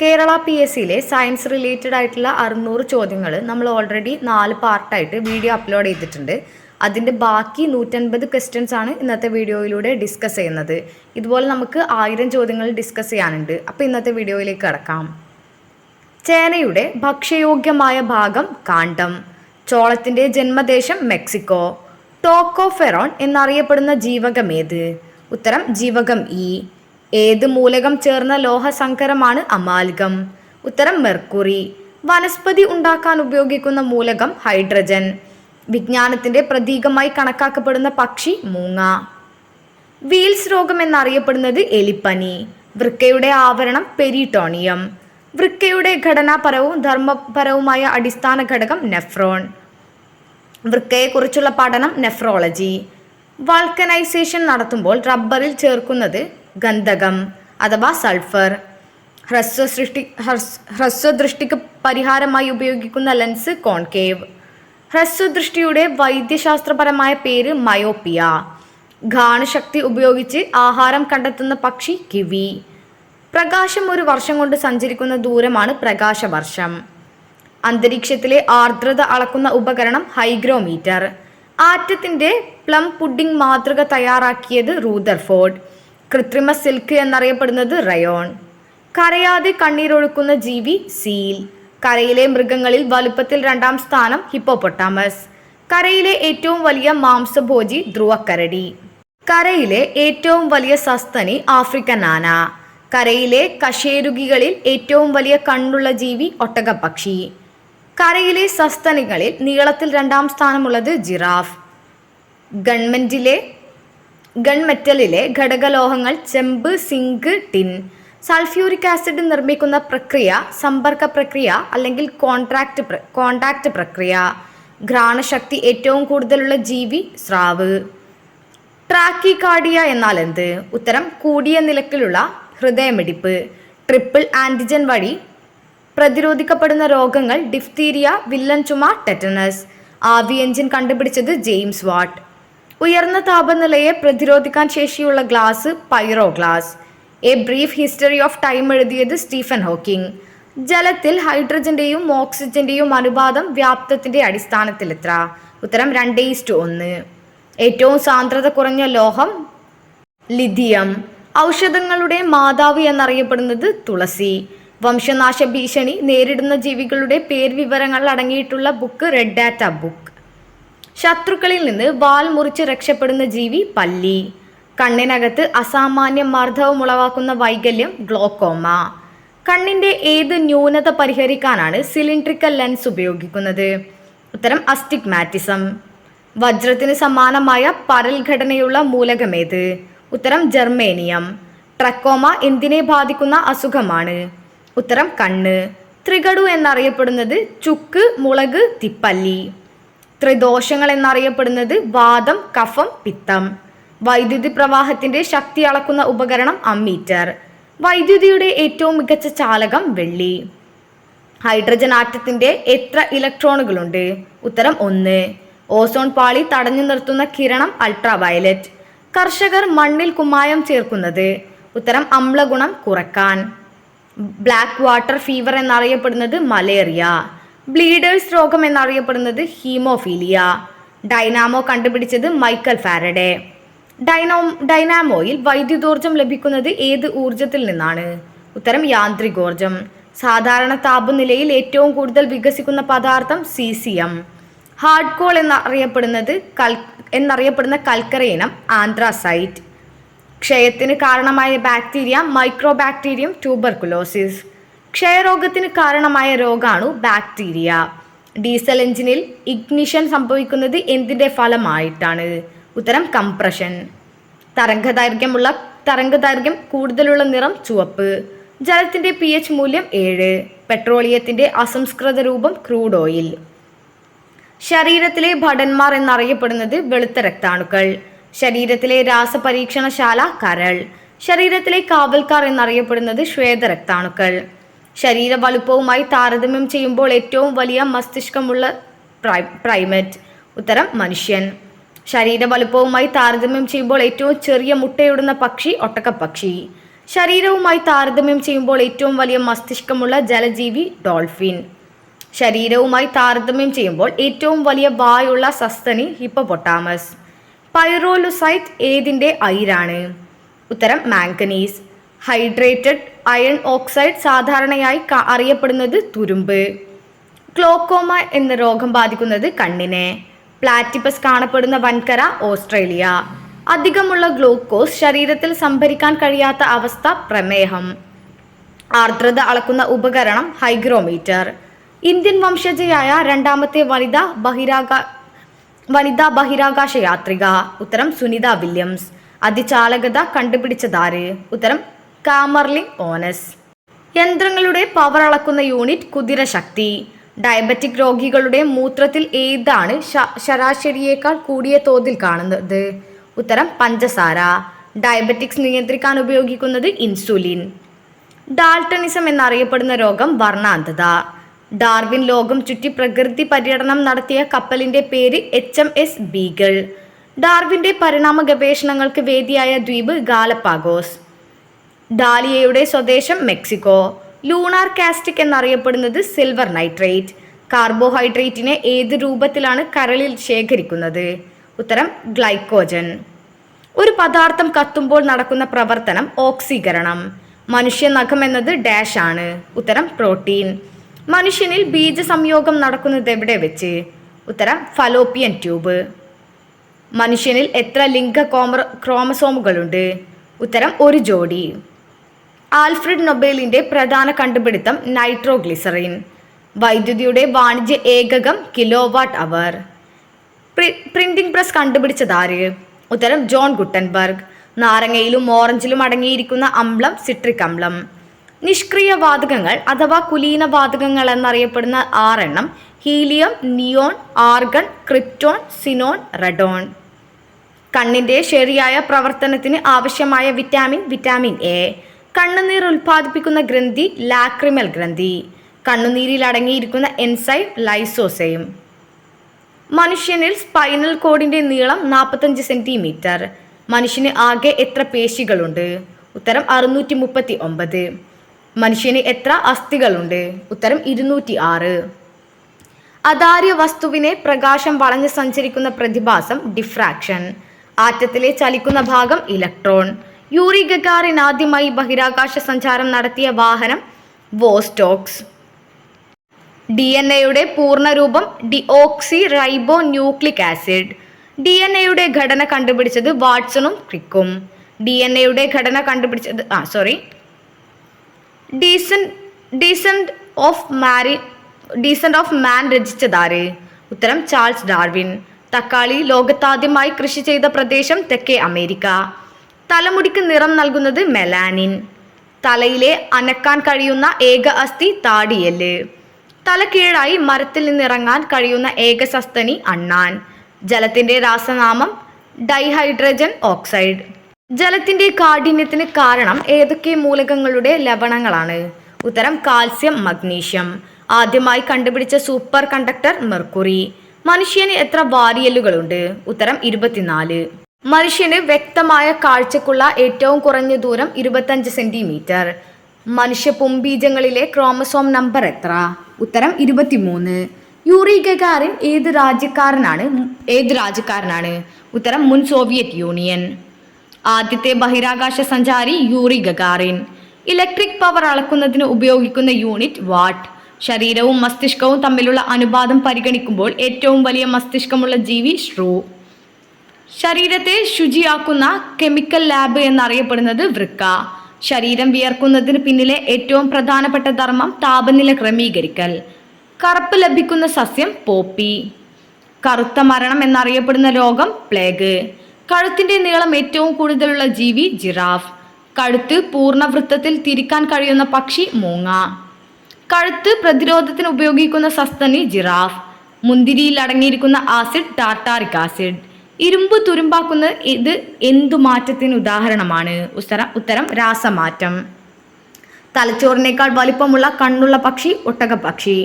Kerala P S സിയിലെ science related ആയിട്ടുള്ള അറുന്നൂറ് ചോദ്യങ്ങൾ നമ്മൾ ഓൾറെഡി നാല് പാർട്ടായിട്ട് വീഡിയോ അപ്ലോഡ് ചെയ്തിട്ടുണ്ട്. അതിന്റെ ബാക്കി നൂറ്റൻപത് ക്വസ്റ്റ്യൻസ് ആണ് ഇന്നത്തെ വീഡിയോയിലൂടെ ഡിസ്കസ് ചെയ്യുന്നത്. ഇതുപോലെ നമുക്ക് ആയിരം ചോദ്യങ്ങൾ ഡിസ്കസ് ചെയ്യാനുണ്ട്. അപ്പോൾ ഇന്നത്തെ വീഡിയോയിലേക്ക് കടക്കാം. ചേനയുടെ ഭക്ഷ്യയോഗ്യമായ ഭാഗം കാണ്ടം ചോളത്തിന്റെ ജന്മദേശം മെക്സിക്കോ. ടോക്കോഫെറോൺ എന്നറിയപ്പെടുന്ന ജീവകം ഏത്? ഉത്തരം ജീവകം ഇ. ഏത് മൂലകം ചേർന്ന ലോഹസങ്കരമാണ് അമാൽഗം? ഉത്തരം മെർക്കുറി. വനസ്പതി ഉണ്ടാക്കാൻ ഉപയോഗിക്കുന്ന മൂലകം ഹൈഡ്രജൻ. വിജ്ഞാനത്തിന്റെ പ്രതീകമായി കണക്കാക്കപ്പെടുന്ന പക്ഷി മൂങ്ങ. വീൽസ് രോഗം എന്നറിയപ്പെടുന്നത് എലിപ്പനി. വൃക്കയുടെ ആവരണം പെരിട്ടോണിയം. വൃക്കയുടെ ഘടനാപരവും ധർമ്മപരവുമായ അടിസ്ഥാന ഘടകം നെഫ്രോൺ. വൃക്കയെക്കുറിച്ചുള്ള പഠനം നെഫ്രോളജി. വാൾക്കനൈസേഷൻ നടത്തുമ്പോൾ റബ്ബറിൽ ചേർക്കുന്നത് ഗന്ധകം അഥവാ സൾഫർ. ഹ്രസ്വസൃഷ്ടി ഹ്രസ് ഹ്രസ്വദൃഷ്ടിക്ക് പരിഹാരമായി ഉപയോഗിക്കുന്ന ലെൻസ് കോൺകേവ്. ഹ്രസ്വദൃഷ്ടിയുടെ വൈദ്യശാസ്ത്രപരമായ പേര് മയോപ്പിയ. ഘാണശക്തി ഉപയോഗിച്ച് ആഹാരം കണ്ടെത്തുന്ന പക്ഷി കിവി. പ്രകാശം ഒരു വർഷം കൊണ്ട് സഞ്ചരിക്കുന്ന ദൂരമാണ് പ്രകാശവർഷം. അന്തരീക്ഷത്തിലെ ആർദ്രത അളക്കുന്ന ഉപകരണം ഹൈഗ്രോമീറ്റർ. ആറ്റത്തിന്റെ പ്ലം പുഡിംഗ് മാതൃക തയ്യാറാക്കിയത് റൂദർഫോർഡ് കൃത്രിമ സിൽക്ക് എന്നറിയപ്പെടുന്നത് റയോൺ. കരയാതെ കണ്ണീരൊഴുക്കുന്ന ജീവി സീൽ. കരയിലെ മൃഗങ്ങളിൽ വലുപ്പത്തിൽ രണ്ടാം സ്ഥാനം ഹിപ്പോപ്പൊട്ടാമസ്. കരയിലെ ഏറ്റവും വലിയ മാംസഭോജി ധ്രുവക്കരടി. കരയിലെ ഏറ്റവും വലിയ സസ്തനി ആഫ്രിക്കൻ ആന. കരയിലെ കശേരുകികളിൽ ഏറ്റവും വലിയ കണ്ണുള്ള ജീവി ഒട്ടകപ്പക്ഷി. കരയിലെ സസ്തനികളിൽ നീളത്തിൽ രണ്ടാം സ്ഥാനമുള്ളത് ജിറാഫ്. ഗവൺമെന്റിലെ ഗൺമെറ്റലിലെ ഘടകലോഹങ്ങൾ ചെമ്പ് സിങ്ക് ടിൻ. സൾഫ്യൂരിക് ആസിഡ് നിർമ്മിക്കുന്ന പ്രക്രിയ സമ്പർക്ക പ്രക്രിയ അല്ലെങ്കിൽ കോൺട്രാക്ട് കോൺടാക്ട് പ്രക്രിയ. ഘ്രാണശക്തി ഏറ്റവും കൂടുതലുള്ള ജീവി സ്രാവ്. ട്രാക്കികാർഡിയ എന്നാൽ എന്ത്? ഉത്തരം കൂടിയ നിലക്കിലുള്ള ഹൃദയമിടിപ്പ്. ട്രിപ്പിൾ ആന്റിജൻ വഴി പ്രതിരോധിക്കപ്പെടുന്ന രോഗങ്ങൾ ഡിഫ്തീരിയ വില്ലൻ ചുമ ടെറ്റനസ്. ആവി എഞ്ചിൻ കണ്ടുപിടിച്ചത് ജെയിംസ് വാട്ട്. ഉയർന്ന താപനിലയെ പ്രതിരോധിക്കാൻ ശേഷിയുള്ള glass pyro glass. A brief history of time എഴുതിയത് സ്റ്റീഫൻ ഹോക്കിംഗ്. ജലത്തിൽ ഹൈഡ്രജന്റെയും ഓക്സിജന്റെയും അനുപാതം വ്യാപ്തത്തിന്റെ അടിസ്ഥാനത്തിൽ എത്ര ഉത്തരം രണ്ട് ഈസ്റ്റ് ഒന്ന്. ഏറ്റവും സാന്ദ്രത കുറഞ്ഞ ലോഹം ലിഥിയം. ഔഷധങ്ങളുടെ മാതാവ് എന്നറിയപ്പെടുന്നത് തുളസി. വംശനാശ ഭീഷണി നേരിടുന്ന ജീവികളുടെ പേര് വിവരങ്ങൾ അടങ്ങിയിട്ടുള്ള ബുക്ക് റെഡ് ഡാറ്റ ബുക്ക്. ശത്രുക്കളിൽ നിന്ന് വാൽ മുറിച്ച് രക്ഷപ്പെടുന്ന ജീവി പല്ലി. കണ്ണിനകത്ത് അസാമാന്യ മർദ്ദവം ഉളവാക്കുന്ന വൈകല്യം ഗ്ലോക്കോമ. കണ്ണിന്റെ ഏത് ന്യൂനത പരിഹരിക്കാനാണ് സിലിണ്ട്രിക്കൽ ലെൻസ് ഉപയോഗിക്കുന്നത്? ഉത്തരം അസ്റ്റിഗ്മാറ്റിസം. വജ്രത്തിന് സമാനമായ പരൽ ഘടനയുള്ള മൂലകമേത് ഉത്തരം ജർമേനിയം. ട്രക്കോമ എന്തിനെ ബാധിക്കുന്ന അസുഖമാണ്? ഉത്തരം കണ്ണ്. ത്രികടു എന്നറിയപ്പെടുന്നത് ചുക്ക് മുളക് തിപ്പല്ലി. ത്രിദോഷങ്ങൾ എന്നറിയപ്പെടുന്നത് വാദം കഫം പിത്തം. വൈദ്യുതി പ്രവാഹത്തിന്റെ ശക്തി അളക്കുന്ന ഉപകരണം അമ്മീറ്റർ. വൈദ്യുതിയുടെ ഏറ്റവും മികച്ച ചാലകം വെള്ളി. ഹൈഡ്രജൻ ആറ്റത്തിന്റെ എത്ര ഇലക്ട്രോണുകളുണ്ട്? ഉത്തരം ഒന്ന്. ഓസോൺ പാളി തടഞ്ഞു നിർത്തുന്ന കിരണം അൾട്രാവയലറ്റ്. കർഷകർ മണ്ണിൽ കുമ്മായം ചേർക്കുന്നത്. ഉത്തരം അമ്ലഗുണം കുറയ്ക്കാൻ. ബ്ലാക്ക് വാട്ടർ ഫീവർ എന്നറിയപ്പെടുന്നത് മലേറിയ. ബ്ലീഡേഴ്സ് രോഗം എന്നറിയപ്പെടുന്നത് ഹീമോഫീലിയ. ഡൈനാമോ കണ്ടുപിടിച്ചത് മൈക്കൽ ഫാരഡെ. ഡൈനോ ഡൈനാമോയിൽ വൈദ്യുതോർജം ലഭിക്കുന്നത് ഏത് ഊർജത്തിൽ നിന്നാണ്? ഉത്തരം യാന്ത്രികോർജം. സാധാരണ താപനിലയിൽ ഏറ്റവും കൂടുതൽ വികസിക്കുന്ന പദാർത്ഥം C C M hard coal എന്നറിയപ്പെടുന്നത് കൽ എന്നറിയപ്പെടുന്ന കൽക്കര ഇനം ആന്ത്രാസൈറ്റ്. ക്ഷയത്തിന് കാരണമായ ബാക്ടീരിയ മൈക്രോ ബാക്ടീരിയം ട്യൂബർകുലോസിസ് ക്ഷയരോഗത്തിന് കാരണമായ രോഗാണു ബാക്ടീരിയ. ഡീസൽ എഞ്ചിനിൽ ഇഗ്നിഷൻ സംഭവിക്കുന്നത് എന്തിന്റെ ഫലമായിട്ടാണ്? ഉത്തരം കംപ്രഷൻ. തരംഗദൈർഘ്യമുള്ള തരംഗദൈർഘ്യം കൂടുതലുള്ള നിറം ചുവപ്പ്. ജലത്തിന്റെ പി എച്ച് മൂല്യം ഏഴ്. പെട്രോളിയത്തിന്റെ അസംസ്കൃത രൂപം ക്രൂഡ് ഓയിൽ. ശരീരത്തിലെ ഭടന്മാർ എന്നറിയപ്പെടുന്നത് വെളുത്ത രക്താണുക്കൾ. ശരീരത്തിലെ രാസപരീക്ഷണശാല കരൾ. ശരീരത്തിലെ കാവൽക്കാർ എന്നറിയപ്പെടുന്നത് ശ്വേത രക്താണുക്കൾ. ശരീര വലുപ്പവുമായി താരതമ്യം ചെയ്യുമ്പോൾ ഏറ്റവും വലിയ മസ്തിഷ്കമുള്ള പ്രൈ പ്രൈമറ്റ് ഉത്തരം മനുഷ്യൻ. ശരീര വലുപ്പവുമായി താരതമ്യം ചെയ്യുമ്പോൾ ഏറ്റവും ചെറിയ മുട്ടയിടുന്ന പക്ഷി ഒട്ടക്കപ്പക്ഷി ശരീരവുമായി താരതമ്യം ചെയ്യുമ്പോൾ ഏറ്റവും വലിയ മസ്തിഷ്കമുള്ള ജലജീവി ഡോൾഫിൻ. ശരീരവുമായി താരതമ്യം ചെയ്യുമ്പോൾ ഏറ്റവും വലിയ വായുള്ള സസ്തനി ഹിപ്പപ്പൊട്ടാമസ്. പൈറോലുസൈറ്റ് ഏതിന്റെ അയിരാണ്? ഉത്തരം മാംഗനീസ്. ഹൈഡ്രേറ്റഡ് അയൺ ഓക്സൈഡ് സാധാരണയായി അറിയപ്പെടുന്നത് തുരുമ്പ്. ക്ലോക്കോമ എന്ന രോഗം ബാധിക്കുന്നത് കണ്ണിനെ. പ്ലാറ്റിപ്പസ് കാണപ്പെടുന്ന വൻകര ഓസ്ട്രേലിയ. അധികമുള്ള ഗ്ലൂക്കോസ് ശരീരത്തിൽ സംഭരിക്കാൻ കഴിയാത്ത അവസ്ഥ പ്രമേഹം. ആർദ്രത അളക്കുന്ന ഉപകരണം ഹൈഗ്രോമീറ്റർ. ഇന്ത്യൻ വംശജയായ രണ്ടാമത്തെ വനിതാ ബഹിരാകാ വനിതാ ബഹിരാകാശ യാത്രിക. ഉത്തരം സുനിത വില്യംസ്. അതിചാലകത കണ്ടുപിടിച്ചതാര്? ഉത്തരം കാമർലിംഗ് ഓനസ്. യന്ത്രങ്ങളുടെ പവർ അളക്കുന്ന യൂണിറ്റ് കുതിര ശക്തി. ഡയബറ്റിക് രോഗികളുടെ മൂത്രത്തിൽ ഏതാണ് ശരാശരിയേക്കാൾ കൂടിയ തോതിൽ കാണുന്നത്? ഉത്തരം പഞ്ചസാര. ഡയബറ്റിക്സ് നിയന്ത്രിക്കാൻ ഉപയോഗിക്കുന്നത് ഇൻസുലിൻ ഡാൾട്ടണിസം എന്നറിയപ്പെടുന്ന രോഗം വർണാന്ധത ഡാർവിൻ ലോകം ചുറ്റി പ്രകൃതി പര്യടനം നടത്തിയ കപ്പലിന്റെ പേര് എച്ച് എം എസ് ബീഗൾ. ഡാർവിന്റെ പരിണാമ ഗവേഷണങ്ങൾക്ക് വേദിയായ ദ്വീപ് ഗാലപ്പാഗോസ് ഡാലിയയുടെ സ്വദേശം മെക്സിക്കോ. ലൂണാർ കാസ്റ്റിക് എന്നറിയപ്പെടുന്നത് സിൽവർ നൈട്രേറ്റ്. കാർബോഹൈഡ്രേറ്റിനെ ഏത് രൂപത്തിലാണ് കരളിൽ ശേഖരിക്കുന്നത്? ഉത്തരം ഗ്ലൈക്കോജൻ. ഒരു പദാർത്ഥം കത്തുമ്പോൾ നടക്കുന്ന പ്രവർത്തനം ഓക്സീകരണം. മനുഷ്യ നഖം എന്നത് ഡാഷ് ആണ്. ഉത്തരം പ്രോട്ടീൻ. മനുഷ്യനിൽ ബീജ സംയോഗം നടക്കുന്നത് എവിടെ വെച്ച്? ഉത്തരം ഫലോപ്പിയൻ ട്യൂബ്. മനുഷ്യനിൽ എത്ര ലിംഗ കോമ ക്രോമസോമുകളുണ്ട്? ഉത്തരം ഒരു ജോഡി. ആൽഫ്രഡ് നൊബേലിന്റെ പ്രധാന കണ്ടുപിടുത്തം നൈട്രോഗ്ലിസറിൻ. വൈദ്യുതിയുടെ വാണിജ്യ ഏകകം കിലോവാട്ട് അവർ. പ്രിന്റിംഗ് പ്രസ് കണ്ടുപിടിച്ചത് കണ്ടുപിടിച്ചതാര് ഉത്തരം ജോൺ ഗുട്ടൻബർഗ്. നാരങ്ങയിലും ഓറഞ്ചിലും അടങ്ങിയിരിക്കുന്ന അമ്ലം സിട്രിക് അമ്ലം. നിഷ്ക്രിയ വാതകങ്ങൾ അഥവാ കുലീന വാതകങ്ങൾ എന്നറിയപ്പെടുന്ന ആറെണ്ണം helium neon argon krypton xenon radon. കണ്ണിന്റെ ശരിയായ പ്രവർത്തനത്തിന് ആവശ്യമായ വിറ്റാമിൻ വിറ്റാമിൻ എ. കണ്ണുനീർ ഉൽപ്പാദിപ്പിക്കുന്ന ഗ്രന്ഥി ലാക്രിമൽ ഗ്രന്ഥി. കണ്ണുനീരിൽ അടങ്ങിയിരിക്കുന്ന എൻസൈം ലൈസോസൈം മനുഷ്യനിൽ സ്പൈനൽ കോഡിന്റെ നീളം നാൽപ്പത്തഞ്ച് സെന്റിമീറ്റർ മനുഷ്യന് ആകെ എത്ര പേശികളുണ്ട്? ഉത്തരം അറുന്നൂറ്റി മുപ്പത്തി ഒമ്പത് മനുഷ്യന് എത്ര അസ്ഥികളുണ്ട്? ഉത്തരം ഇരുന്നൂറ്റി ആറ് അതാര്യ വസ്തുവിനെ പ്രകാശം വളഞ്ഞ് സഞ്ചരിക്കുന്ന പ്രതിഭാസം ഡിഫ്രാക്ഷൻ ആറ്റത്തിലെ ചലിക്കുന്ന ഭാഗം ഇലക്ട്രോൺ യൂറി ഗഗാറിൻ ആദ്യമായി ബഹിരാകാശ സഞ്ചാരം നടത്തിയ വാഹനം വോസ്റ്റോക്സ്. ഡി എൻ എയുടെ പൂർണരൂപം deoxy ribo nucleic acid. D N എയുടെ ഘടന കണ്ടുപിടിച്ചത് വാട്സണും ക്രിക്കും. ഡി എൻ എയുടെ ഘടന കണ്ടുപിടിച്ചത് ആ സോറി ഡീസൻ ഡീസന്റ് ഓഫ് മാരി ഡീസന്റ് ഓഫ് മാൻ രചിച്ചതാര്? ഉത്തരം ചാൾസ് ഡാർവിൻ. തക്കാളി ലോകത്താദ്യമായി കൃഷി ചെയ്ത പ്രദേശം തെക്കേ അമേരിക്ക. തലമുടിക്ക് നിറം നൽകുന്നത് മെലാനിൻ. തലയിലെ അനക്കാൻ കഴിയുന്ന ഏക അസ്ഥി താടിയൽ തല കീഴായി മരത്തിൽ നിന്നിറങ്ങാൻ കഴിയുന്ന ഏക സസ്തനി അണ്ണാൻ. ജലത്തിന്റെ രാസനാമം ഡൈഹൈഡ്രജൻ ഓക്സൈഡ്. ജലത്തിന്റെ കാഠിന്യത്തിന് കാരണം ഏതൊക്കെ മൂലകങ്ങളുടെ ലവണങ്ങളാണ്? ഉത്തരം കാൽസ്യം മഗ്നീഷ്യം. ആദ്യമായി കണ്ടുപിടിച്ച സൂപ്പർ കണ്ടക്ടർ മെർക്കുറി. മനുഷ്യന് എത്ര വാരിയലുകളുണ്ട് ഉത്തരം ഇരുപത്തിനാല്. മനുഷ്യന് വ്യക്തമായ കാഴ്ചക്കുള്ള ഏറ്റവും കുറഞ്ഞ ദൂരം ഇരുപത്തഞ്ച് സെന്റിമീറ്റർ. മനുഷ്യ പുംബീജങ്ങളിലെ ക്രോമസോം നമ്പർ എത്ര? ഉത്തരം ഇരുപത്തിമൂന്ന്. യൂറി ഗഗാറിൻ ഏത് രാജ്യക്കാരനാണ്? ഏത് രാജ്യക്കാരനാണ്? ഉത്തരം മുൻ സോവിയറ്റ് യൂണിയൻ. ആദ്യത്തെ ബഹിരാകാശ സഞ്ചാരി യൂറി ഗഗാറിൻ ഇലക്ട്രിക് പവർ അളക്കുന്നതിന് ഉപയോഗിക്കുന്ന യൂണിറ്റ് വാട്ട്? ശരീരവും മസ്തിഷ്കവും തമ്മിലുള്ള അനുപാതം പരിഗണിക്കുമ്പോൾ ഏറ്റവും വലിയ മസ്തിഷ്കമുള്ള ജീവി ഷ്രൂ ശരീരത്തെ ശുചിയാക്കുന്ന കെമിക്കൽ ലാബ് എന്നറിയപ്പെടുന്നത് വൃക്ക. ശരീരം വിയർക്കുന്നതിന് പിന്നിലെ ഏറ്റവും പ്രധാനപ്പെട്ട ധർമ്മം താപനില ക്രമീകരിക്കൽ. കറുപ്പ് ലഭിക്കുന്ന സസ്യം പോപ്പി. കറുത്ത മരണം എന്നറിയപ്പെടുന്ന രോഗം പ്ലേഗ്. കഴുത്തിന്റെ നീളം ഏറ്റവും കൂടുതലുള്ള ജീവി ജിറാഫ്. കഴുത്ത് പൂർണവൃത്തത്തിൽ തിരിക്കാൻ കഴിയുന്ന പക്ഷി മൂങ്ങ. കഴുത്ത് പ്രതിരോധത്തിന് ഉപയോഗിക്കുന്ന സസ്തനി ജിറാഫ്. മുന്തിരിയിൽ അടങ്ങിയിരിക്കുന്ന ആസിഡ് ടാർട്ടാറിക് ആസിഡ്. ഇരുമ്പ് തുരുമ്പാക്കുന്ന ഇത് എന്തു മാറ്റത്തിന് ഉദാഹരണമാണ്? ഉത്തരം ഉത്തരം രാസമാറ്റം. തലച്ചോറിനേക്കാൾ വലിപ്പമുള്ള കണ്ണുള്ള പക്ഷി ഒട്ടകപ്പക്ഷി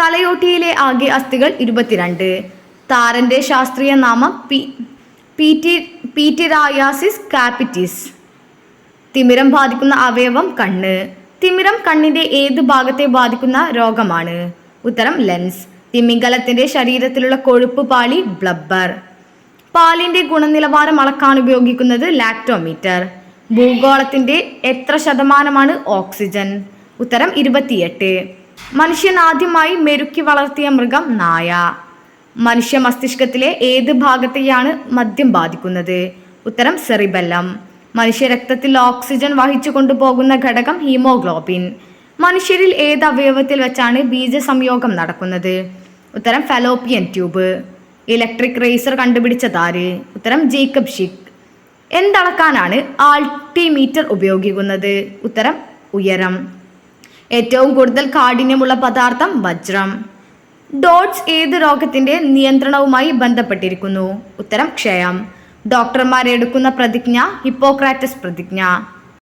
തലയോട്ടിയിലെ ആകെ അസ്ഥികൾ ഇരുപത്തിരണ്ട്. താരന്റെ ശാസ്ത്രീയ നാമം പി പീറ്റി പീറ്റിറായാസിസ് കാപ്പിറ്റിസ് തിമിരം ബാധിക്കുന്ന അവയവം കണ്ണ്. തിമിരം കണ്ണിന്റെ ഏത് ഭാഗത്തെ ബാധിക്കുന്ന രോഗമാണ്? ഉത്തരം ലെൻസ്. തിമിംഗലത്തിന്റെ ശരീരത്തിലുള്ള കൊഴുപ്പ് പാളി ബ്ലബ്ബർ. പാലിന്റെ ഗുണനിലവാരം അളക്കാൻ ഉപയോഗിക്കുന്നത് ലാക്ടോമീറ്റർ. ഭൂഗോളത്തിന്റെ എത്ര ശതമാനമാണ് ഓക്സിജൻ? ഉത്തരം ഇരുപത്തിയെട്ട്. മനുഷ്യൻ ആദ്യമായി മെരുക്കി വളർത്തിയ മൃഗം നായ. മനുഷ്യ മസ്തിഷ്കത്തിലെ ഏത് ഭാഗത്തെയാണ് മദ്യം ബാധിക്കുന്നത്? ഉത്തരം സെറിബെല്ലം. മനുഷ്യ രക്തത്തിൽ ഓക്സിജൻ വഹിച്ചു കൊണ്ടുപോകുന്ന ഘടകം ഹീമോഗ്ലോബിൻ. മനുഷ്യരിൽ ഏത് അവയവത്തിൽ വെച്ചാണ് ബീജസംയോഗം നടക്കുന്നത്? ഉത്തരം ഫലോപ്പിയൻ ട്യൂബ്. ഇലക്ട്രിക് റേസർ കണ്ടുപിടിച്ചതാര് ഉത്തരം ജേക്കബ് ഷിക് എന്തളക്കാനാണ് ആൾട്ടിമീറ്റർ ഉപയോഗിക്കുന്നത്? ഉത്തരം ഉയരം. ഏറ്റവും കൂടുതൽ കാഠിന്യമുള്ള പദാർത്ഥം വജ്രം. ഡോട്ട്സ് ഏത് രോഗത്തിന്റെ നിയന്ത്രണവുമായി ബന്ധപ്പെട്ടിരിക്കുന്നു? ഉത്തരം ക്ഷയം. ഡോക്ടർമാരെടുക്കുന്ന പ്രതിജ്ഞ ഹിപ്പോക്രാറ്റസ് പ്രതിജ്ഞ.